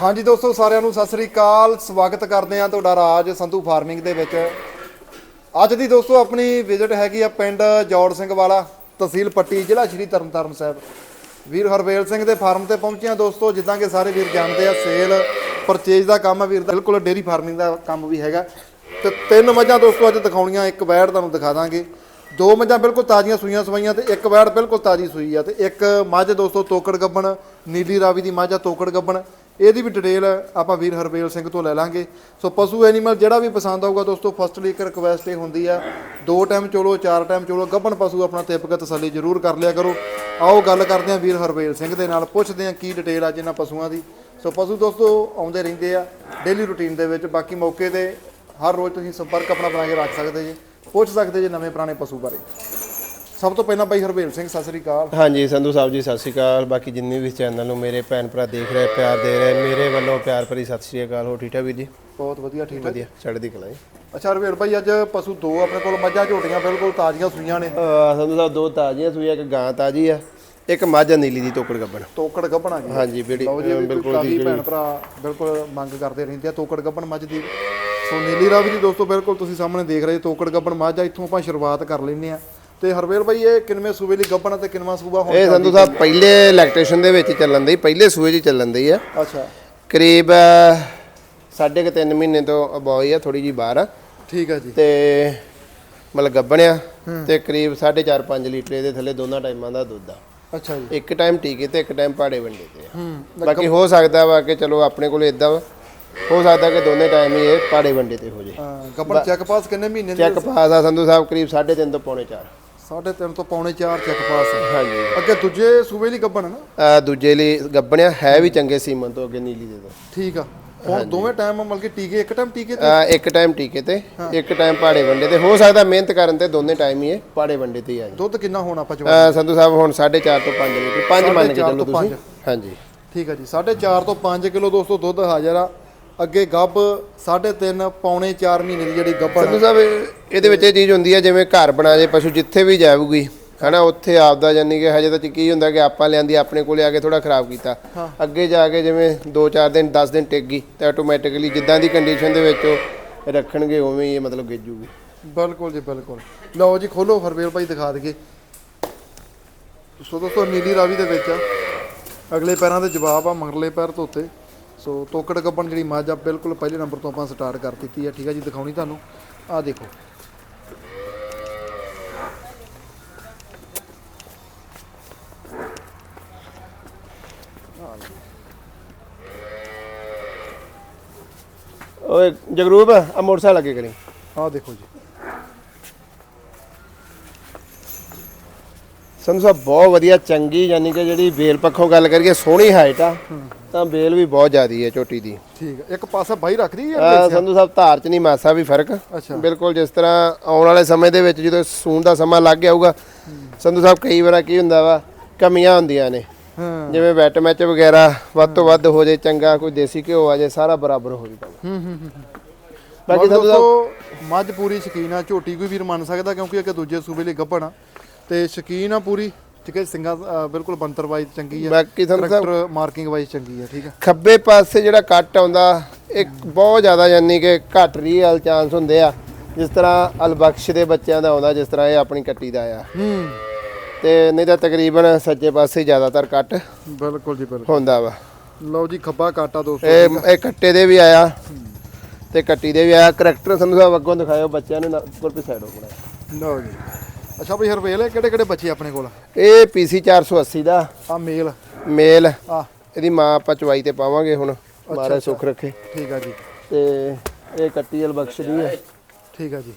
ਹਾਂਜੀ ਦੋਸਤੋ, ਸਾਰਿਆਂ ਨੂੰ ਸਤਿ ਸ੍ਰੀ ਅਕਾਲ। ਸਵਾਗਤ ਕਰਦੇ ਹਾਂ ਤੁਹਾਡਾ ਰਾਜ ਸੰਧੂ ਫਾਰਮਿੰਗ ਦੇ ਵਿੱਚ। ਅੱਜ ਦੀ ਦੋਸਤੋ, ਆਪਣੀ ਵਿਜ਼ਿਟ ਹੈਗੀ ਆ ਪਿੰਡ ਜੋੜ ਸਿੰਘ ਵਾਲਾ, ਤਹਿਸੀਲ ਪੱਟੀ, ਜ਼ਿਲ੍ਹਾ ਸ਼੍ਰੀ ਤਰਨਤਾਰਨ ਸਾਹਿਬ। ਵੀਰ ਹਰਵੇਲ ਸਿੰਘ ਦੇ ਫਾਰਮ ਤੇ ਪਹੁੰਚੇ ਹਾਂ ਦੋਸਤੋ, ਜਿੱਦਾਂ ਕਿ ਸਾਰੇ ਵੀਰ ਜਾਣਦੇ ਆ, ਸੇਲ ਪਰਚੇਜ ਦਾ ਕੰਮ ਆ ਵੀਰ ਦਾ, ਬਿਲਕੁਲ ਡੇਰੀ ਫਾਰਮਿੰਗ ਦਾ ਕੰਮ ਵੀ ਹੈਗਾ। ਤੇ ਤਿੰਨ ਮੱਝਾਂ ਦੋਸਤੋ, ਅੱਜ ਦਿਖਾਉਣੀਆਂ, ਇੱਕ ਵੈੜ ਤੁਹਾਨੂੰ ਦਿਖਾ ਦਾਂਗੇ। ਦੋ ਮੱਝਾਂ ਬਿਲਕੁਲ ਤਾਜ਼ੀਆਂ ਸੂਈਆਂ ਸਵਾਈਆਂ ਤੇ ਇੱਕ ਵੈੜ ਬਿਲਕੁਲ ਤਾਜ਼ੀ ਸੂਈ ਆ ਤੇ ਇੱਕ ਮੱਝ ਦੋਸਤੋ, ਤੋਕੜ ਗੱਬਣ, ਨੀਲੀ ਰਾਵੀ ਦੀ ਮੱਝ ਆ, ਤੋਕੜ ਗੱਬਣ। ਇਹਦੀ ਵੀ ਡਿਟੇਲ ਆਪਾਂ ਵੀਰ ਹਰਵੇਲ ਸਿੰਘ ਤੋਂ ਲੈ ਲਾਂਗੇ। ਸੋ ਪਸ਼ੂ ਐਨੀਮਲ ਜਿਹੜਾ ਵੀ ਪਸੰਦ ਆਊਗਾ ਦੋਸਤੋ ਫਸਟਲੀ ਇੱਕ ਰਿਕਵੈਸਟ ਇਹ ਹੁੰਦੀ ਆ, ਦੋ ਟਾਈਮ ਚੋਲੋ, ਚਾਰ ਟਾਈਮ ਚੋਲੋ, ਗੱਭਣ ਪਸ਼ੂ ਆਪਣਾ ਤਿਪਕ ਤਸੱਲੀ ਜ਼ਰੂਰ ਕਰ ਲਿਆ ਕਰੋ। ਆਓ ਗੱਲ ਕਰਦੇ ਹਾਂ ਵੀਰ ਹਰਵੇਲ ਸਿੰਘ ਦੇ ਨਾਲ, ਪੁੱਛਦੇ ਹਾਂ ਕੀ ਡਿਟੇਲ ਆ ਇਹਨਾਂ ਪਸ਼ੂਆਂ ਦੀ। ਸੋ ਪਸ਼ੂ ਦੋਸਤੋ, ਆਉਂਦੇ ਰਹਿੰਦੇ ਆ ਡੇਲੀ ਰੁਟੀਨ ਦੇ ਵਿੱਚ, ਬਾਕੀ ਮੌਕੇ ਤੇ ਹਰ ਰੋਜ਼ ਤੁਸੀਂ ਸੰਪਰਕ ਆਪਣਾ ਬਣਾ ਕੇ ਰੱਖ ਸਕਦੇ ਜੀ, ਪੁੱਛ ਸਕਦੇ ਜੀ ਨਵੇਂ ਪੁਰਾਣੇ ਪਸ਼ੂ ਬਾਰੇ। ਸਭ ਤੋਂ ਪਹਿਲਾਂ ਬਾਈ ਹਰਵੇਲ ਸਿੰਘ ਸਤਿ ਸ੍ਰੀ ਅਕਾਲ। ਹਾਂਜੀ ਸੰਧੂ ਸਾਹਿਬ ਜੀ ਸਤਿ ਸ਼੍ਰੀ ਅਕਾਲ। ਬਾਕੀ ਜਿੰਨੇ ਵੀ ਚੈਨਲ ਨੂੰ ਮੇਰੇ ਭੈਣ ਭਰਾ ਦੇਖ ਰਹੇ ਪਿਆਰ ਦੇ ਰਹੇ ਮੇਰੇ ਵੱਲੋਂ ਪਿਆਰ ਭਰੀ ਸਤਿ ਸ਼੍ਰੀ ਅਕਾਲ। ਹੋ ਠੀਕ ਠਾਕ ਵੀਰ ਜੀ? ਬਹੁਤ ਵਧੀਆ ਠੀਕ ਹੈ ਵਧੀਆ ਚੜ੍ਹਦੀ ਕਲਾ ਜੀ। ਅੱਛਾ ਹਰਵੇਲ ਭਾਈ ਅੱਜ ਪਸ਼ੂ ਦੋ ਆਪਣੇ ਕੋਲ ਮੱਝਾਂ ਝੋਟੀਆਂ ਬਿਲਕੁਲ ਤਾਜ਼ੀਆਂ ਸੂਈਆਂ ਨੇ। ਸੰਧੂ ਸਾਹਿਬ ਦੋ ਤਾਜ਼ੀਆਂ ਸੂਈ ਇੱਕ ਗਾਂ ਤਾਜ਼ੀ ਆ ਇੱਕ ਮੱਝ ਨੀਲੀ ਦੀ ਤੋਕੜ ਗੱਬਣ। ਤੋਕੜ ਗੱਬਣ ਆ ਗਈ। ਹਾਂਜੀ ਬੇੜੀ ਜੀ ਬਿਲਕੁਲ ਦੀ ਭੈਣ ਭਰਾ ਬਿਲਕੁਲ ਮੰਗ ਕਰਦੇ ਰਹਿੰਦੇ ਆ ਤੋਕੜ ਗੱਬਣ ਮੱਝ ਦੀ। ਸੋ ਨੀਲੀ ਰਾਵੀ ਦੀ ਦੋਸਤੋ ਬਿਲਕੁਲ ਤੁਸੀਂ ਸਾਹਮਣੇ ਦੇਖ ਰਹੇ ਤੋਕੜ ਗੱਬਣ ਮੱਝ ਆ ਇੱਥੋਂ ਆਪਾਂ ਸ਼ੁਰੂਆਤ ਕਰ ਲੈਂਦੇ ਆ ਤੇ ਹਰਵੇਲ ਭਾਈ ਇਹ ਕਿੰਨਵੇਂ ਸੂਬੇ ਲਈ ਗੱਬਣ ਆ ਤੇ ਕਿੰਨਵਾਂ ਸੂਬਾ ਹੁਣ ਇਹ ਸੰਧੂ ਸਾਹਿਬ ਪਹਿਲੇ ਇਲੈਕਟ੍ਰੀਸ਼ਨ ਦੇ ਵਿੱਚ ਚੱਲਣ ਦੀ ਪਹਿਲੇ ਸੂਏ 'ਚ ਚੱਲਣ ਦੀ ਆ। ਅੱਛਾ। ਕਰੀਬ ਸਾਢੇ ਕੁ ਤਿੰਨ ਮਹੀਨੇ ਤੋਂ ਅਬੋਈ ਆ ਥੋੜੀ ਜੀ ਬਾਹਰ ਆ। ਠੀਕ ਹੈ ਜੀ। ਤੇ ਮਤਲਬ ਗੱਬਣਿਆ ਤੇ ਕਰੀਬ 4.5 5 ਲੀਟਰ ਇਹਦੇ ਥੱਲੇ ਦੋਨਾਂ ਟਾਈਮਾਂ ਦਾ ਦੁੱਧ ਆ। ਅੱਛਾ ਜੀ। ਇੱਕ ਟਾਈਮ ਟੀਕੇ ਤੇ ਇੱਕ ਟਾਈਮ ਪਾੜੇ ਵੰਡੇ ਤੇ ਆ। ਹੂੰ ਬਾਕੀ ਹੋ ਸਕਦਾ ਵਾ ਕਿ ਚਲੋ ਆਪਣੇ ਕੋਲ ਇਦਾਂ ਵਾ। ਹੋ ਸਕਦਾ ਕਿ ਦੋਨੇ ਟਾਈਮ ਹੀ ਇਹ ਪਾੜੇ ਵੰਡੇ ਤੇ ਹੋ ਜੇ। ਹਾਂ, ਗੱਬਣ ਚੈੱਕ ਪਾਸ ਕਿੰਨੇ ਮਹੀਨੇ ਦੀ ਚੈੱਕ ਪਾਸ ਆ ਸੰਧੂ ਸਾਹਿਬ ਕਰੀਬ 3.5 ਤੋਂ ਪੌਣੇ 4 ਸਾਢੇ ਤਿੰਨ ਤੋਂ ਪੌਣੇ 4 ਚੈੱਕ ਪਾਸ ਹੈ। ਹਾਂਜੀ। ਅੱਗੇ ਦੂਜੇ ਸੂਬੇ ਲਈ ਗੱਬਣ ਹੈ ਨਾ? ਆ ਦੂਜੇ ਲਈ ਗੱਬਣਿਆ ਹੈ ਵੀ ਚੰਗੇ ਸੀਮਨ ਤੋਂ ਅੱਗੇ ਨੀਲੀ ਦੇ ਦੋ ਠੀਕ ਆ। ਹੁਣ ਦੋਵੇਂ ਟਾਈਮ ਮਤਲਬ ਕਿ ਟੀਕੇ ਇੱਕ ਟਾਈਮ ਟੀਕੇ ਤੇ? ਇੱਕ ਟਾਈਮ ਟੀਕੇ ਤੇ ਇੱਕ ਟਾਈਮ ਪਾੜੇ ਵੰਡੇ ਤੇ। ਹੋ ਸਕਦਾ ਮਿਹਨਤ ਕਰਨ ਤੇ ਦੋਨੇ ਟਾਈਮ ਹੀ ਇਹ ਪਾੜੇ ਵੰਡੇ ਤੇ ਹੀ ਆ ਦੁੱਧ ਕਿੰਨਾ ਹੋਣਾ ਆਪਾਂ ਜਵਾਬ? ਆ, ਸੰਧੂ ਸਾਹਿਬ ਹੁਣ 4.5 ਤੋਂ 5 ਲੀਟਰ 5 ਮੰਨ ਕੇ ਚੱਲੋ ਤੋਂ ਤੁਸੀਂ। ਹਾਂਜੀ। ਠੀਕ ਆ ਜੀ। 4.5 ਤੋਂ 5 ਕਿਲੋ ਦੋਸਤੋ ਦੁੱਧ ਹਾਜ਼ਰ ਆ। ਅੱਗੇ ਗੱਬ 3.5 ਪੌਣੇ 4 ਮਹੀਨੇ ਦੀ ਜਿਹੜੀ ਗੱਬਣ ਸੰਧੂ ਸਾਹਿਬ ਇਹ- ਇਹਦੇ ਵਿੱਚ ਇਹ ਚੀਜ਼ ਹੁੰਦੀ ਹੈ ਜਿਵੇਂ ਘਰ ਬਣਾ ਜੇ ਪਸ਼ੂ ਜਿੱਥੇ ਵੀ ਜਾਊਗੀ ਹਨਾ ਉੱਥੇ ਆਪਦਾ ਜਾਨੀ ਕਿ ਹਜੇ ਤਾਂ ਕੀ ਹੁੰਦਾ ਕਿ ਆਪਾਂ ਲਿਆਂਦੀ ਆਪਣੇ ਕੋਲੇ ਆ ਕੇ ਥੋੜਾ ਖਰਾਬ ਕੀਤਾ। ਅੱਗੇ ਜਾ ਕੇ ਜਿਵੇਂ 2-4 ਦਿਨ 10 ਦਿਨ ਟਿਕ ਗਈ ਤਾਂ ਆਟੋਮੈਟਿਕਲੀ ਜਿੱਦਾਂ ਦੀ ਕੰਡੀਸ਼ਨ ਦੇ ਵਿੱਚ ਉਹ ਰੱਖਣਗੇ ਉਵੇਂ ਹੀ ਇਹ ਮਤਲਬ ਗਿੱਜੂਗੀ। ਬਿਲਕੁਲ ਜੀ ਬਿਲਕੁਲ। ਲਓ ਜੀ ਖੋਲੋ ਹਰਵੇਲ ਭਾਈ ਦਿਖਾ ਦਈਏ। ਸੋ ਦੋਸਤੋ ਨੀਲੀ ਰਾਵੀ ਦੇ ਵਿੱਚ ਆ। ਅਗਲੇ ਪੈਰਾਂ ਦੇ ਜਵਾਬ ਆ ਮਗਰਲੇ ਪੈਰ ਧੋਤੇ। ਸੋ ਤੋਕੜ ਗੱਬਣ ਜਿਹੜੀ ਮੱਝ ਆ ਬਿਲਕੁਲ ਪਹਿਲੇ ਨੰਬਰ ਤੋਂ ਆਪਾਂ ਸਟਾਰਟ ਕਰ ਦਿੱਤੀ ਆ। ਠੀਕ ਆ ਜੀ ਦਿਖਾਉਣੀ ਤੁਹਾਨੂੰ। ਆ ਦੇਖੋ। ਓਏ ਜਗਰੂਪ ਆ ਮੋਟਰਸਾਈਕਲ ਅੱਗੇ ਕਰੀ। ਆ ਦੇਖੋ ਜੀ। ਸੰਧੂ ਸਾਹਿਬ ਬਹੁਤ ਵਧੀਆ ਚੰਗੀ ਯਾਨੀ ਕਿ ਜਿਹੜੀ ਬੇਲ ਪੱਖੋਂ ਗੱਲ ਕਰੀਏ ਸੋਹਣੀ ਹਾਈਟ ਆ। ਤਾਂ ਬੇਲ ਵੀ ਬਹੁਤ ਜ਼ਿਆਦੀ ਹੈ ਝੋਟੀ ਦੀ। ਠੀਕ ਇੱਕ ਪਾਸਾ ਬਾਈ ਰੱਖਦੀ ਆ ਸੰਧੂ ਸਾਹਿਬ ਧਾਰ ਚ ਨਹੀਂ ਮਾਸਾ ਵੀ ਫ਼ਰਕ। ਬਿਲਕੁਲ ਜਿਸ ਤਰ੍ਹਾਂ ਆਉਣ ਵਾਲੇ ਸਮੇਂ ਦੇ ਵਿੱਚ ਜਦੋਂ ਸੂਣ ਦਾ ਸਮਾਂ ਲੱਗ ਗਿਆ ਹੋਊਗਾ ਸੰਧੂ ਸਾਹਿਬ ਕਈ ਵਾਰ ਕੀ ਹੁੰਦਾ ਵਾ ਕਮੀਆਂ ਹੁੰਦੀਆਂ ਨੇ। ਹਾਂ। ਜਿਵੇਂ ਵੈਟ ਮੈਚ ਵਗੈਰਾ ਵੱਧ ਤੋਂ ਵੱਧ ਹੋ ਜੇ ਚੰਗਾ ਕੋਈ ਦੇਸੀ ਘਿਓ ਆ ਜੇ ਸਾਰਾ ਬਰਾਬਰ ਹੋ ਜੂਗਾ ਹੂੰ ਹੂੰ ਹੂੰ ਬਾਕੀ ਬਾਕੀ ਸੰਧੂ ਸਾਹਿਬ ਦੋਸਤੋ ਮੱਝ ਪੂਰੀ ਸ਼ਕੀਨ ਆ ਝੋਟੀ ਕੋਈ ਵੀਰ ਮੰਨ ਸਕਦਾ ਕਿਉਂਕਿ ਇੱਕ ਦੂਜੇ ਸੂਬੇ ਲਈ ਗੱਭਣ ਆ। ਤੇ ਸ਼ਕੀਨ ਆ ਪੂਰੀ। ਠੀਕ ਹੈ ਸਿੰਘਾਂ ਬਿਲਕੁਲ ਬੰਤਰ ਵਾਈਜ਼ ਚੰਗੀ ਆ ਬਾਕੀ ਸਾਹਿਬ ਕਰੈਕਟਰ ਮਾਰਕਿੰਗ ਵਾਈਜ਼ ਚੰਗੀ ਆ ਠੀਕ ਆ ਖੱਬੇ ਪਾਸੇ ਜਿਹੜਾ ਕੱਟ ਆਉਂਦਾ ਇੱਕ ਬਹੁਤ ਜ਼ਿਆਦਾ ਯਾਨੀ ਕਿ ਘੱਟ ਰੀਅਲ ਚਾਂਸ ਹੁੰਦੇ ਆ ਜਿਸ ਤਰ੍ਹਾਂ ਅਲਬਖਸ਼ ਦੇ ਬੱਚਿਆਂ ਦਾ ਆਉਂਦਾ ਜਿਸ ਤਰ੍ਹਾਂ ਇਹ ਆਪਣੀ ਕੱਟੀ ਦਾ ਆ। ਹੂੰ। ਤੇ ਨਹੀਂ ਤਾਂ ਤਕਰੀਬਨ ਸੱਜੇ ਪਾਸੇ ਜ਼ਿਆਦਾਤਰ ਕੱਟ ਬਿਲਕੁਲ ਜੀ ਬਿਲਕੁਲ। ਹੁੰਦਾ ਵਾ। ਲਓ ਜੀ ਖੱਬਾ ਕਾਟਾ ਦੋਸਤੋ। ਇਹ ਇਹ ਕੱਟੇ ਦੇ ਵੀ ਆਇਆ ਤੇ ਕੱਟੀ ਦੇ ਵੀ ਆਇਆ। ਕਰੈਕਟਰ ਸੰਧੂ ਸਾਹਿਬ ਅੱਗੋਂ ਦਿਖਾਇਓ ਬੱਚਿਆਂ ਨੂੰ ਉੱਪਰ ਪੀ ਸਾਈਡ ਹੋ ਬਣਾਇਆ ਲਓ ਜੀ। ਅੱਛਾ ਬਈ ਹਰਵੇਲ ਕਿਹੜੇ ਕਿਹੜੇ ਬੱਚੇ ਆਪਣੇ ਕੋਲ? ਇਹ ਪੀਸੀ 480 ਦਾ। ਆ ਮੇਲ। ਮੇਲ। ਆ। ਇਹਦੀ ਮਾਂ ਆਪਾਂ ਚਵਾਈ ਤੇ ਪਾਵਾਂਗੇ ਹੁਣ ਮਹਾਰਾਜ ਸੁੱਖ ਰੱਖੇ। ਠੀਕ ਆ ਜੀ। ਤੇ ਇਹ ਕੱਟੀ ਅਲਬਖਸ਼ ਦੀ ਹੈ ਠੀਕ ਆ ਜੀ।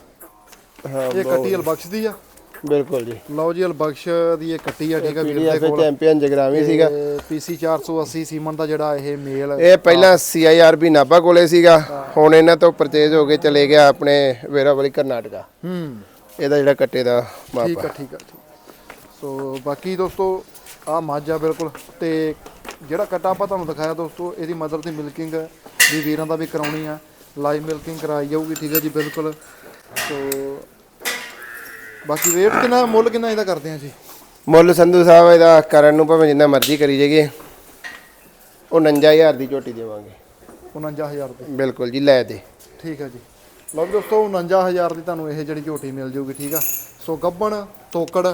ਹਾਂ ਇਹ ਕੱਟੀ ਅਲਬਖਸ਼ ਦੀ ਆ? ਬਿਲਕੁਲ ਜੀ। ਲਓ ਜੀ ਅਲਬਖਸ਼ ਦੀ ਇਹ ਕੱਟੀ ਆ ਠੀਕ ਆ ਵੀਰ ਦੇ ਕੋਲ। ਚੈਂਪੀਅਨ ਜਗਰਾਵੀ ਸੀਗਾ। ਪੀਸੀ 480 ਸੀਮਨ ਦਾ ਜਿਹੜਾ ਇਹ ਮੇਲ ਇਹ ਪਹਿਲਾਂ ਸੀਆਈਆਰਬੀ ਨਾਭਾ ਕੋਲੇ ਸੀਗਾ ਹੁਣ ਇਹਨਾਂ ਤੋਂ ਪਰਚੇਜ਼ ਹੋ ਕੇ ਚਲੇ ਗਿਆ ਆਪਣੇ ਵੇਰਾਵਲੀ ਕਰਨਾਟਕਾ। ਹੂੰ। ਇਹਦਾ ਜਿਹੜਾ ਕੱਟੇ ਦਾ ਠੀਕ ਮਾਪਾ ਆ ਠੀਕ ਆ ਠੀਕ ਸੋ ਬਾਕੀ ਦੋਸਤੋ ਆ ਮੱਝ ਆ ਬਿਲਕੁਲ। ਤੇ ਜਿਹੜਾ ਕਟਾ ਆਪਾਂ ਤੁਹਾਨੂੰ ਦਿਖਾਇਆ ਦੋਸਤੋ ਇਹਦੀ ਮਦਰ ਦੀ ਮਿਲਕਿੰਗ ਵੀ ਵੀਰਾਂ ਦਾ ਵੀ ਕਰਾਉਣੀ ਆ। ਲਾਈਵ ਮਿਲਕਿੰਗ ਕਰਾਈ ਜਾਊਗੀ ਠੀਕ ਹੈ ਜੀ ਬਿਲਕੁਲ। ਸੋ ਬਾਕੀ ਰੇਟ ਕਿੰਨਾ ਮੁੱਲ ਕਿੰਨਾ ਇਹਦਾ ਕਰਦੇ ਆ ਜੀ? ਮੁੱਲ ਸੰਧੂ ਸਾਹਿਬ ਇਹਦਾ ਕਰਨ ਨੂੰ ਭਾਵੇਂ ਜਿੰਨਾ ਮਰਜ਼ੀ ਕਰੀ ਜਾਈਏ ਉਹ 49000 ਦੀ ਝੋਟੀ ਦੇਵਾਂਗੇ। 49000 ਦੀ। ਬਿਲਕੁਲ ਜੀ ਲੈ ਦੇ। ਠੀਕ ਹੈ ਜੀ। ਲਓ ਦੋਸਤੋ 49000 ਦੀ ਤੁਹਾਨੂੰ ਇਹ ਜਿਹੜੀ ਝੋਟੀ ਮਿਲ ਜਾਊਗੀ ਠੀਕ ਆ? ਸੋ ਗੱਬਣ ਤੋਕੜ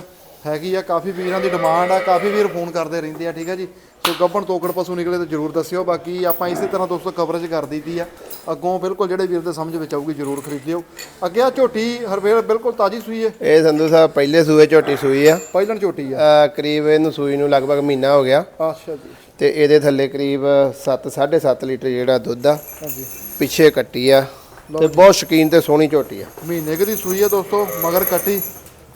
ਹੈਗੀ ਆ ਕਾਫੀ ਵੀਰਾਂ ਦੀ ਡਿਮਾਂਡ ਆ ਕਾਫੀ ਵੀਰ ਫੋਨ ਕਰਦੇ ਰਹਿੰਦੇ ਆ ਠੀਕ ਆ ਜੀ? ਸੋ ਗੱਬਣ ਤੋਕੜ ਪਸ਼ੂ ਨਿਕਲੇ ਤਾਂ ਜਰੂਰ ਦੱਸਿਓ ਬਾਕੀ ਆਪਾਂ ਇਸੇ ਤਰ੍ਹਾਂ ਦੋਸਤੋ ਕਵਰੇਜ ਕਰ ਦਿੱਤੀ ਆ। ਅੱਗੋਂ ਬਿਲਕੁਲ ਜਿਹੜੇ ਵੀਰ ਦੇ ਸਮਝ ਵਿੱਚ ਆਊਗੀ ਜਰੂਰ ਖਰੀਦਿਓ। ਅੱਗੇ ਆ ਝੋਟੀ ਹਰਵੇਲ ਬਿਲਕੁਲ ਤਾਜੀ ਸੂਈ ਹੈ ਇਹ ਸੰਧੂ ਸਾਹਿਬ ਪਹਿਲੇ ਸੂਏ ਝੋਟੀ ਸੂਈ ਆ। ਪਹਿਲਣ ਝੋਟੀ ਆ। ਕਰੀਬ ਇਹਨੂੰ ਸੂਈ ਨੂੰ ਲਗਭਗ ਮਹੀਨਾ ਹੋ ਗਿਆ। ਅੱਛਾ ਜੀ। ਤੇ ਇਹਦੇ ਥੱਲੇ ਕਰੀਬ 7 7.5 ਲੀਟਰ ਜਿਹੜਾ ਦੁੱਧ ਆ ਹਾਂਜੀ। ਪਿੱਛੇ ਕੱਟੀ ਆ। ਤੇ ਬਹੁਤ ਸ਼ਕੀਨ ਤੇ ਸੋਹਣੀ ਝੋਟੀ ਆ। ਮਹੀਨੇ ਕੁ ਦੀ ਸੂਈ ਆ ਦੋਸਤੋ ਮਗਰ ਕੱਟੀ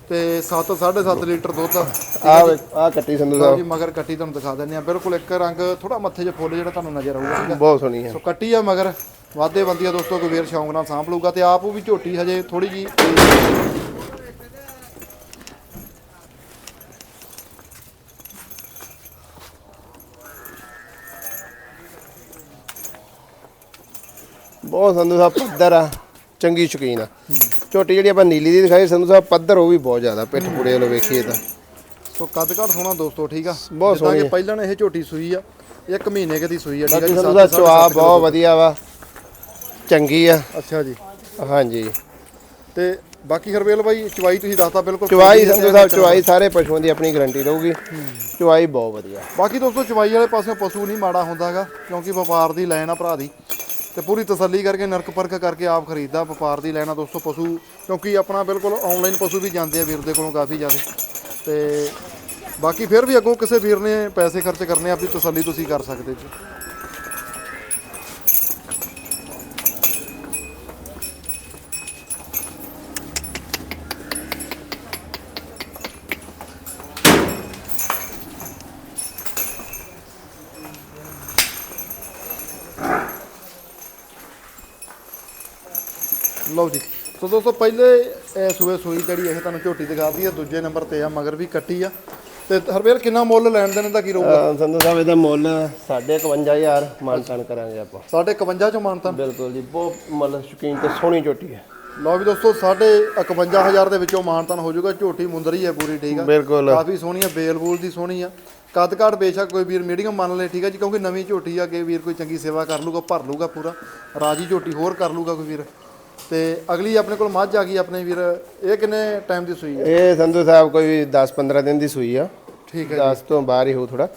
ਤੇ 7 7.5 ਲੀਟਰ ਦੁੱਧ ਆ। ਆ ਆ ਕੱਟੀ ਸੰਧੂ ਸਾਹਿਬ। ਜੀ ਮਗਰ ਕੱਟੀ ਤੁਹਾਨੂੰ ਦਿਖਾ ਦਿੰਦੇ ਆ। ਬਿਲਕੁਲ ਇੱਕ ਰੰਗ ਥੋੜਾ ਮੱਥੇ 'ਚ ਫੁੱਲ ਜਿਹੜਾ ਤੁਹਾਨੂੰ ਨਜ਼ਰ ਆਊਗਾ ਠੀਕ ਆ? ਬਹੁਤ ਸੋਹਣੀ ਆ। ਸੋ ਕੱਟੀ ਆ ਮਗਰ। ਵਾਦੇ ਬੰਦੀ ਆ ਦੋਸਤੋ ਕੋਈ ਵੀਰ ਸ਼ੌਂਕ ਨਾਲ ਸਾਂਭ ਲਊਗਾ ਤੇ ਆਪ ਉਹ ਵੀ ਝੋਟੀ ਹਜੇ ਥੋੜੀ ਜੀ ਬਹੁਤ ਸੰਧੂ ਸਾਹਿਬ ਪੱਧਰ ਆ ਚੰਗੀ ਸ਼ਕੀਨ ਆ। ਝੋਟੀ ਜਿਹੜੀ ਆਪਾਂ ਨੀਲੀ ਦੀ ਦਿਖਾਈ ਸੰਧੂ ਸਾਹਿਬ ਪੱਧਰ ਉਹ ਵੀ ਬਹੁਤ ਜ਼ਿਆਦਾ ਪਿੱਠ ਪੁੜੇ ਵੱਲੋਂ ਵੇਖੀਏ ਤਾਂ। ਸੋ ਕੱਦ ਘੱਟ ਸੋਹਣਾ ਦੋਸਤੋ ਠੀਕ ਆ? ਬਹੁਤ ਕਿ ਸੋਹਣੀ ਆ। ਪਹਿਲਾਂ ਇਹ ਝੋਟੀ ਸੂਈ ਆ ਇੱਕ ਮਹੀਨੇ ਕੁ ਦੀ ਸੂਈ ਆ ਠੀਕ ਆ ਸੰਧੂ ਸਾਹਿਬ ਚਵਾ ਬਹੁਤ ਵਧੀਆ ਵਾ ਚੰਗੀ ਆ। ਅੱਛਾ ਜੀ। ਹਾਂਜੀ। ਤੇ ਬਾਕੀ ਹਰਵੇਲ ਬਾਈ ਚਵਾਈ ਤੁਸੀਂ ਦੱਸਤਾ ਬਿਲਕੁਲ ਚਵਾਈ ਸੰਧੂ ਸਾਹਿਬ ਚਵਾਈ ਸਾਰੇ ਪਸ਼ੂਆਂ ਦੀ ਆਪਣੀ ਗਾਰੰਟੀ ਰਹੂਗੀ। ਚਵਾਈ ਬਹੁਤ ਵਧੀਆ। ਬਾਕੀ ਦੋਸਤੋ ਚਵਾਈ ਵਾਲੇ ਪਾਸੇ ਪਸ਼ੂ ਨਹੀਂ ਮਾੜਾ ਹੁੰਦਾਗਾ ਕਿਉਂਕਿ ਵਪਾਰ ਦੀ ਲੈਣ ਆ ਭਰਾ ਦੀ। ਤੇ ਪੂਰੀ ਤਸੱਲੀ ਕਰਕੇ ਨਰਕ ਪਰਖ ਕਰਕੇ ਆਪ ਖਰੀਦਦਾ ਵਪਾਰ ਦੀ ਲੈਣਾ ਦੋਸਤੋ ਪਸ਼ੂ ਕਿਉਂਕਿ ਆਪਣਾ ਬਿਲਕੁਲ ਆਨਲਾਈਨ ਪਸ਼ੂ ਵੀ ਜਾਂਦੇ ਆ ਵੀਰ ਦੇ ਕੋਲੋਂ ਕਾਫੀ ਜ਼ਿਆਦਾ। ਤੇ ਬਾਕੀ ਫਿਰ ਵੀ ਅੱਗੋਂ ਕਿਸੇ ਵੀਰ ਨੇ ਪੈਸੇ ਖਰਚ ਕਰਨੇ ਆ, ਆਪਣੀ ਤਸੱਲੀ ਤੁਸੀਂ ਕਰ ਸਕਦੇ ਜੀ। ਲਓ ਜੀ। ਸੋ ਦੋਸਤੋ ਪਹਿਲੇ ਇਹ ਸੂਏ ਸੂਈ ਜਿਹੜੀ ਇਹ ਤੁਹਾਨੂੰ ਝੋਟੀ ਦਿਖਾਦੀ ਆ ਦੂਜੇ ਨੰਬਰ ਤੇ ਆ ਮਗਰ ਵੀ ਕੱਟੀ ਆ। ਤੇ ਹਰਵੇਲ ਕਿੰਨਾ ਮੁੱਲ ਲੈਣ ਦੇਣ ਦਾ ਕੀ ਰਹੂਗਾ ਸੰਧੂ ਸਾਹਿਬ ਇਹਦਾ ਮੁੱਲ 51500 ਮਾਨਤਾਨ ਕਰਾਂਗੇ ਆਪਾਂ। ਸਾਢੇ 51 ਚੋਂ ਮਾਨਤਾ ਬਿਲਕੁਲ ਜੀ ਬਹੁਤ ਮਤਲਬ ਸ਼ਕੀਨ ਤੇ ਸੋਹਣੀ ਝੋਟੀ ਹੈ। ਲਓ ਵੀ ਦੋਸਤੋ ਸਾਢੇ 51000 ਦੇ ਵਿੱਚੋਂ ਮਾਨਤਨ ਹੋ ਜਾਊਗਾ ਝੋਟੀ ਮੁੰਦਰੀ ਹੈ ਪੂਰੀ ਠੀਕ ਆ? ਬਿਲਕੁਲ। ਕਾਫੀ ਸੋਹਣੀ ਆ ਬੇਲ ਬੂਲ ਦੀ ਸੋਹਣੀ ਆ। ਕੱਦ ਕਾਠ ਬੇਸ਼ੱਕ ਕੋਈ ਵੀਰ ਮੀਡੀਅਮ ਮੰਨ ਲੇ ਠੀਕ ਆ ਜੀ ਕਿਉਂਕਿ ਨਵੀਂ ਝੋਟੀ ਆ ਕਿ ਵੀਰ ਕੋਈ ਚੰਗੀ ਸੇਵਾ ਕਰ ਲੂਗਾ ਭਰ ਲੂਗਾ ਪੂਰਾ। ਰਾਜੀ ਝੋਟੀ ਹੋਰ ਕਰ ਲੂਗਾ ਕੋਈ ਵੀਰ। ਤੇ ਅਗਲੀ ਆਪਣੇ ਕੋਲ ਮੱਝ ਆ ਗਈ ਆਪਣੇ ਵੀਰ। ਇਹ ਕਿੰਨੇ ਟਾਈਮ ਦੀ ਸੂਈ ਆ ਇਹ ਸੰਧੂ ਸਾਹਿਬ ਕੋਈ 10-15 ਦਿਨ ਦੀ ਸੂਈ ਆ। ਠੀਕ ਹੈ 10 ਤੋਂ ਬਾਹਰ ਹੀ ਹੋ ਥੋੜਾ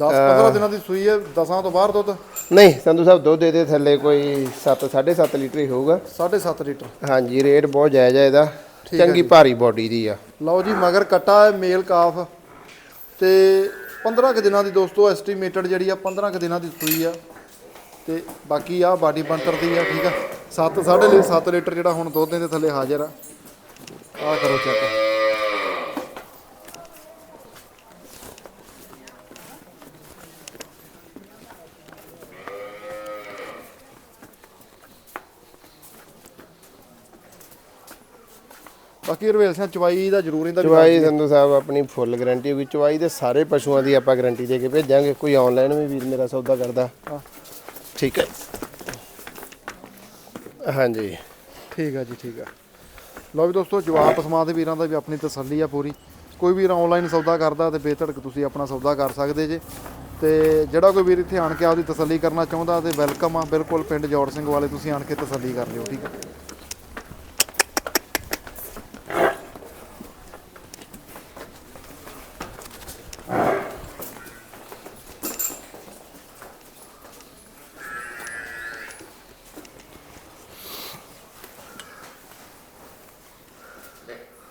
10 15 ਦਿਨਾਂ ਦੀ ਸੂਈ ਹੈ 10 ਤੋਂ ਬਾਹਰ ਦੁੱਧ? ਨਹੀਂ ਸੰਧੂ ਸਾਹਿਬ ਦੁੱਧ ਇਹਦੇ ਥੱਲੇ ਕੋਈ 7 7.5 ਲੀਟਰ ਹੀ ਹੋਊਗਾ। 7.5 ਲੀਟਰ। ਹਾਂਜੀ ਰੇਟ ਬਹੁਤ ਜਾਇਜ਼ ਹੈ ਇਹਦਾ। ਚੰਗੀ ਭਾਰੀ ਬਾਡੀ ਦੀ ਆ। ਲਓ ਜੀ ਮਗਰ ਕੱਟਾ ਹੈ ਮੇਲ ਕਾਫ। ਤੇ 15 ਕੁ ਦਿਨਾਂ ਦੀ ਦੋਸਤੋ ਐਸਟੀਮੇਟਡ ਜਿਹੜੀ ਆ 15 ਕੁ ਦਿਨਾਂ ਦੀ ਸੂਈ ਆ। ਤੇ ਬਾਕੀ ਆ ਬਾਡੀ ਬੰਤਰ ਦੀ ਆ ਠੀਕ ਆ। 7 ਸਾਢੇ 7 ਲੀਟਰ ਜਿਹੜਾ ਹੁਣ ਦੁੱਧ ਦੇ ਥੱਲੇ ਹਾਜ਼ਰ ਆ। ਆ ਕਰੋ ਚੈੱਕ ਬਾਕੀ ਰਵੇਲ ਸਿੰਘ ਚਵਾਈ ਦਾ ਜ਼ਰੂਰੀ ਦਾ ਵੀ ਚਵਾਈ ਸੰਧੂ ਸਾਹਿਬ ਆਪਣੀ ਫੁੱਲ ਗਾਰੰਟੀ ਹੋਗੀ ਚਵਾਈ ਦੇ ਸਾਰੇ ਪਸ਼ੂਆਂ ਦੀ ਆਪਾਂ ਗਾਰੰਟੀ ਦੇ ਕੇ ਭੇਜਾਂਗੇ। ਕੋਈ ਆਨਲਾਈਨ ਵੀ ਵੀਰ ਮੇਰਾ ਸੌਦਾ ਕਰਦਾ। ਠੀਕ ਹੈ। ਹਾਂਜੀ। ਠੀਕ ਆ ਜੀ, ਠੀਕ ਆ। ਲਓ ਵੀ ਦੋਸਤੋ ਜਵਾਬ ਪਸਮਾ ਦੇ ਵੀਰਾਂ ਦਾ ਵੀ ਆਪਣੀ ਤਸੱਲੀ ਆ ਪੂਰੀ। ਕੋਈ ਵੀਰ ਆਨਲਾਈਨ ਸੌਦਾ ਕਰਦਾ ਤੇ ਬੇਤੜਕ ਤੁਸੀਂ ਆਪਣਾ ਸੌਦਾ ਕਰ ਸਕਦੇ ਜੇ। ਤੇ ਜਿਹੜਾ ਕੋਈ ਵੀਰ ਇੱਥੇ ਆਣ ਕੇ ਆਪਦੀ ਤਸੱਲੀ ਕਰਨਾ ਚਾਹੁੰਦਾ ਤੇ ਵੈਲਕਮ ਆ। ਬਿਲਕੁਲ ਪਿੰਡ ਜੋੜ ਸਿੰਘ ਵਾਲੇ ਤੁਸੀਂ ਆਣ ਕੇ ਤਸੱਲੀ ਕਰ ਲਿਓ, ਠੀਕ ਆ।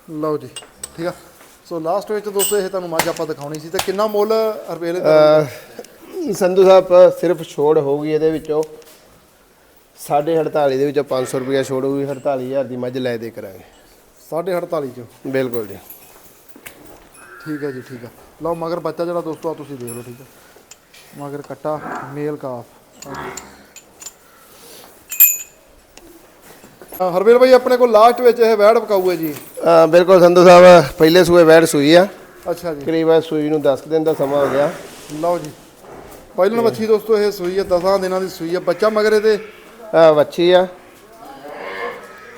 ਲਓ ਜੀ ਠੀਕ ਆ। ਸੋ ਲਾਸਟ ਵਿੱਚ ਦੋਸਤੋ ਇਹ ਤੁਹਾਨੂੰ ਮੱਝ ਆਪਾਂ ਦਿਖਾਉਣੀ ਸੀ ਤੇ ਕਿੰਨਾ ਮੁੱਲ ਹਰਵੇਲੇ ਦਾ ਸੰਧੂ ਸਾਹਿਬ ਸਿਰਫ ਛੋੜ ਹੋਊਗੀ ਇਹਦੇ ਵਿੱਚੋਂ 48 ਦੇ ਵਿੱਚੋਂ 500 ਰੁਪਇਆ ਛੋੜ ਹੋਊਗੀ 48000 ਦੀ ਮੱਝ ਲੈ ਦੇ ਕਰਾਂਗੇ। 48.5 ਚੋਂ? ਬਿਲਕੁਲ ਜੀ। ਠੀਕ ਹੈ ਜੀ ਠੀਕ ਆ। ਲਓ ਮਗਰ ਬੱਚਾ ਜਿਹੜਾ ਦੋਸਤੋ ਆ ਤੁਸੀਂ ਦੇਖ ਲਓ ਠੀਕ ਆ। ਮਗਰ ਕੱਟਾ ਮੇਲ ਕਾਫ। ਹਰਵੀਰ ਭਾਈ ਆਪਣੇ ਕੋਲ ਲਾਸਟ ਵਿੱਚ ਇਹ ਵੈੜ ਪਕਾਊ ਹੈ ਜੀ। ਬਿਲਕੁਲ ਸੰਧੂ ਸਾਹਿਬ ਪਹਿਲੇ ਸੂਏ ਵੈੜ ਸੂਈ ਆ। ਅੱਛਾ ਜੀ। ਕਰੀਬ ਸੂਈ ਨੂੰ 10 ਦਿਨ ਦਾ ਸਮਾਂ ਹੋ ਗਿਆ। ਲਓ ਜੀ। ਪਹਿਲਾਂ ਵੱਛੀ ਦੋਸਤੋ ਇਹ ਸੂਈ ਹੈ 10 ਦਿਨਾਂ ਦੀ ਸੂਈ ਹੈ ਬੱਚਾ ਮਗਰ ਇਹਦੇ? ਅ, ਵੱਛੀ ਆ।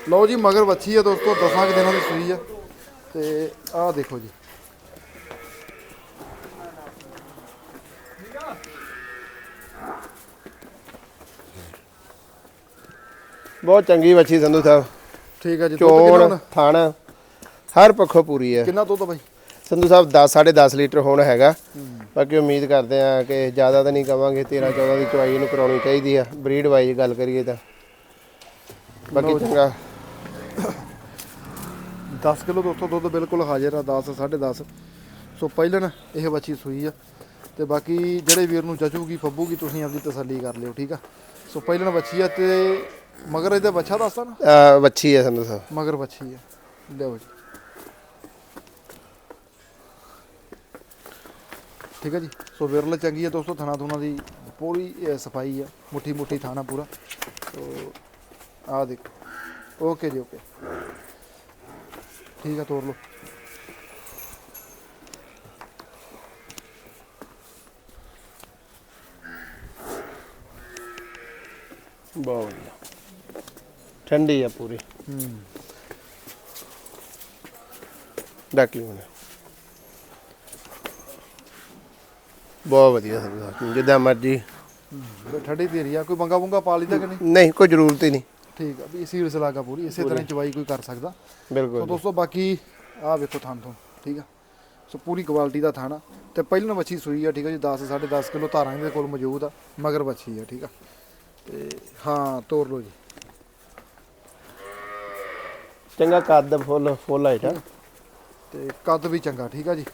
ਲਓ ਜੀ ਮਗਰ ਵੱਛੀ ਆ ਦੋਸਤੋ 10 ਕੁ ਦਿਨਾਂ ਦੀ ਸੂਈ ਆ। ਤੇ ਆਹ ਦੇਖੋ ਜੀ। ਬਹੁਤ ਚੰਗੀ ਵੱਛੀ ਸੰਧੂ ਸਾਹਿਬ। ਠੀਕ ਹੈ ਜੀ ਦੁੱਧ ਕਿੰਨਾ ਚੋਣ ਹੁੰਦਾ? ਹਰ ਪੱਖੋਂ ਪੂਰੀ ਹੈ। ਕਿੰਨਾ ਦੁੱਧ ਬਾਈ? ਸੰਧੂ ਸਾਹਿਬ 10 10.5 ਲੀਟਰ ਹੁਣ ਹੈਗਾ। ਬਾਕੀ ਉਮੀਦ ਕਰਦੇ ਆ ਕਿ ਜ਼ਿਆਦਾ ਤਾਂ ਨਹੀਂ ਕਵਾਂਗੇ 13 14 ਦੀ ਚਵਾਈ ਇਹਨੂੰ ਕਰਾਉਣੀ ਚਾਹੀਦੀ ਆ। ਬਰੀਡ ਵਾਈਜ਼ ਗੱਲ ਕਰੀਏ ਤਾਂ। ਬਾਕੀ ਚੰਗਾ। 10 ਕਿਲੋ ਦੋਸਤੋ ਦੁੱਧ ਬਿਲਕੁਲ ਹਾਜ਼ਰ ਆ 10 10.5 ਸੋ ਪਹਿਲਣ ਇਹ ਬੱਚੀ ਸੂਈ ਆ। ਤੇ ਬਾਕੀ ਜਿਹੜੇ ਵੀਰ ਨੂੰ ਜਚੂਗੀ ਫੱਬੂਗੀ ਤੁਸੀਂ ਆਪਦੀ ਤਸੱਲੀ ਕਰ ਲਿਓ ਠੀਕ ਆ? ਸੋ ਪਹਿਲਣ ਬੱਚੀ ਆ ਤੇ ਮਗਰ ਇਹਦਾ ਬੱਚਾ ਦੱਸਦਾ ਨਾ? ਵੱਛੀ ਹੈ ਸੰਧੂ ਸਾਹਿਬ। ਮਗਰ ਬੱਚੀ ਆ। ਲਿਓ ਜੀ। ਠੀਕ ਹੈ ਜੀ। ਸੋ ਵਿਰਲ ਚੰਗੀ ਆ ਦੋਸਤੋ ਥਣਾ ਥੁਣਾ ਦੀ ਪੂਰੀ ਅਹ, ਸਫ਼ਾਈ ਆ ਮੁੱਠੀ ਮੁੱਠੀ ਥਾਣਾ ਪੂਰਾ। ਸੋ ਆ ਦੇਖੋ। ਓਕੇ ਜੀ ਓਕੇ। ਠੀਕ ਆ ਤੋਰ ਲਓ। ਬਹੁਤ ਵਧੀਆ। ਠੰਡੀ ਆ ਪੂਰੀ। ਹੂੰ। ਡਾਕੀ ਹੁਣ ਬਹੁਤ ਵਧੀਆ ਸਾਹਿਬ ਜਿੱਦਾਂ ਮਰਜ਼ੀ। ਠੰਡੀ ਤੇਰੀ ਆ ਕੋਈ ਬੰਗਾ ਬੁੰਗਾ ਪਾ ਲਈਦਾ ਕਿ ਨਹੀਂ? ਨਹੀਂ ਕੋਈ ਜ਼ਰੂਰਤ ਹੀ ਨਹੀਂ। ਠੀਕ ਆ ਵੀ ਸੀਰਸ ਲਾਗਾ ਪੂਰੀ ਇਸੇ ਤਰ੍ਹਾਂ ਹੀ ਚਵਾਈ ਕੋਈ ਕਰ ਸਕਦਾ। ਸੋ ਬਿਲਕੁਲ ਦੋਸਤੋ ਬਾਕੀ ਆ ਵੇਖੋ ਥਾਂ ਤੋਂ ਠੀਕ ਆ। ਸੋ ਪੂਰੀ ਕੁਆਲਿਟੀ ਦਾ ਥਾਣਾ। ਤੇ ਪਹਿਲਾਂ ਵੱਛੀ ਸੂਈ ਆ ਠੀਕ ਆ ਜੀ 10 10.5 ਕਿਲੋ ਧਾਰਾਂ ਇਹਦੇ ਕੋਲ ਮੌਜੂਦ ਆ ਮਗਰ ਵੱਛੀ ਆ ਠੀਕ ਆ। ਤੇ ਹਾਂ ਤੋਰ ਲਓ ਜੀ। ਚੰਗਾ ਕੱਦ ਫੁੱਲ ਫੁੱਲ ਆ ਤੇ। ਕੱਦ ਵੀ ਚੰਗਾ ਠੀਕ ਆ ਜੀ।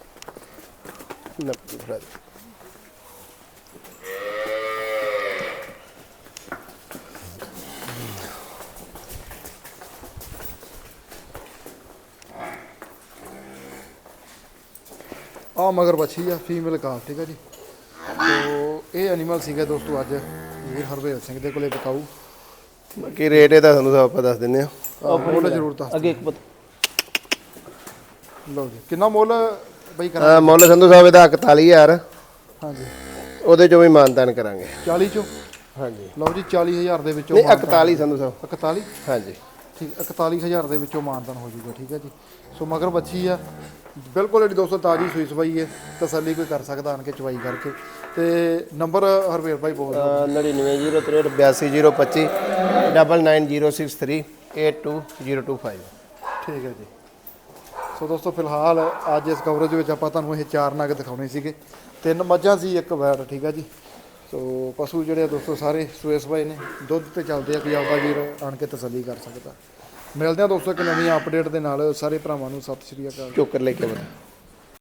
ਨੱਪੀ ਫੜਾ ਆ ਮਗਰ ਵੱਛੀ ਆ ਫੀਮੇਲ ਕਾਫ ਠੀਕ ਆ ਜੀ। ਤੋ ਇਹ ਐਨੀਮਲ ਸੀਗਾ ਦੋਸਤੋ ਅੱਜ ਵੀਰ ਹਰਵੇਲ ਸਿੰਘ ਦੇ ਕੋਲੇ ਬਕਾਊ ਬਾਕੀ ਰੇਟ ਇਹਦਾ ਸਾਨੂੰ ਸਾਹਿਬ ਆਪਾਂ ਦੱਸ ਦਿੰਨੇ ਆ ਮੁੱਲ ਜ਼ਰੂਰ ਦੱਸ ਅੱਗੇ ਇੱਕ ਪਤ ਲਓ ਜੀ ਕਿੰਨਾ ਮੁੱਲ ਬਈ ਕਰਾਂ ਅਹ ਮੁੱਲ ਸੰਧੂ ਸਾਹਿਬ ਇਹਦਾ 41000 ਹਾਂਜੀ। ਉਹਦੇ ਚੋਂ ਵੀ ਮਾਨਦਾਨ ਕਰਾਂਗੇ। 40 ਚੋਂ? ਹਾਂਜੀ। ਲਓ ਜੀ 40000 ਦੇ ਵਿੱਚੋਂ ਨਹੀਂ ਮਾਨਤਾਨ- 41 ਸੰਧੂ ਸਾਹਿਬ। 41 ਹਾਂਜੀ। ਠੀਕ 41000 ਦੇ ਵਿੱਚੋਂ ਮਾਨਦਾਨ ਹੋ ਜਾਊਗਾ ਠੀਕ ਹੈ ਜੀ। ਸੋ ਮਗਰ ਬੱਚੀ ਆ ਬਿਲਕੁਲ ਜਿਹੜੀ ਦੋਸਤੋ ਤਾਜੀ ਸੂਈ ਸਵਾਈ ਹੈ ਤਸੱਲੀ ਕੋਈ ਕਰ ਸਕਦਾ ਆਣ ਕੇ ਚਵਾਈ ਕਰਕੇ। ਤੇ ਨੰਬਰ ਹਰਵੇਰ ਭਾਈ ਬੋਲ ਦਿਓ। 9903825025 9906382025 ਠੀਕ ਹੈ ਜੀ। ਸੋ ਦੋਸਤੋ ਫਿਲਹਾਲ ਅੱਜ ਇਸ ਕਵਰੇਜ ਵਿੱਚ ਆਪਾਂ ਤੁਹਾਨੂੰ ਇਹ ਚਾਰ ਨਗ ਦਿਖਾਉਣੇ ਸੀਗੇ। ਤਿੰਨ ਮੱਝਾਂ ਸੀ ਇੱਕ ਵੈੜ ਠੀਕ ਹੈ ਜੀ। ਸੋ ਪਸ਼ੂ ਜਿਹੜੇ ਦੋਸਤੋ ਸਾਰੇ ਸੂਏ ਸਵਾਏ ਨੇ। ਦੁੱਧ ਤੇ ਚੱਲਦੇ ਆ ਕੋਈ ਆਪਦਾ ਵੀਰ ਆਣ ਕੇ ਤਸੱਲੀ ਕਰ ਸਕਦਾ। ਮਿਲਦੇ ਆ ਦੋਸਤੋ ਇੱਕ ਨਵੀਂ ਅਪਡੇਟ ਦੇ ਨਾਲ। ਸਾਰੇ ਭਰਾਵਾਂ ਨੂੰ ਸਤਿ ਸ਼੍ਰੀ ਅਕਾਲ। ਚੋਕਰ ਲੈ ਕੇ ਬਤਾ